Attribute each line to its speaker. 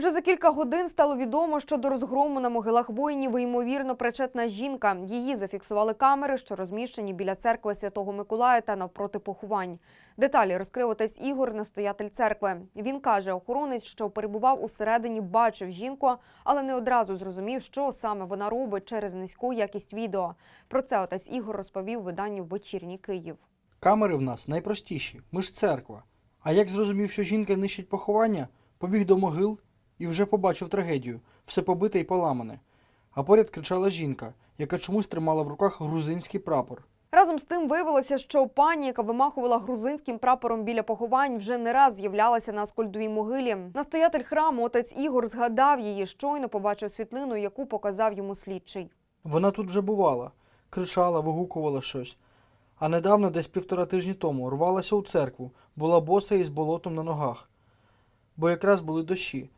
Speaker 1: Вже за кілька годин стало відомо, що до розгрому на могилах воїнів ймовірно причетна жінка. Її зафіксували камери, що розміщені біля церкви Святого Миколая та навпроти поховань. Деталі розкрив отець Ігор, настоятель церкви. Він каже, охоронець, що перебував усередині, бачив жінку, але не одразу зрозумів, що саме вона робить через низьку якість відео. Про це отець Ігор розповів виданню Вечірній Київ.
Speaker 2: Камери в нас найпростіші, ми ж церква. А як зрозумів, що жінка нищить поховання, побіг до могил і вже побачив трагедію, все побите і поламане. А поряд кричала жінка, яка чомусь тримала в руках грузинський прапор.
Speaker 1: Разом з тим виявилося, що пані, яка вимахувала грузинським прапором біля поховань, вже не раз з'являлася на Аскольдовій могилі. Настоятель храму, отець Ігор, згадав її, щойно побачив світлину, яку показав йому слідчий.
Speaker 2: Вона тут вже бувала, кричала, вигукувала щось. А недавно, десь півтора тижні тому, рвалася у церкву, була боса із болотом на ногах. Бо якраз були дощі.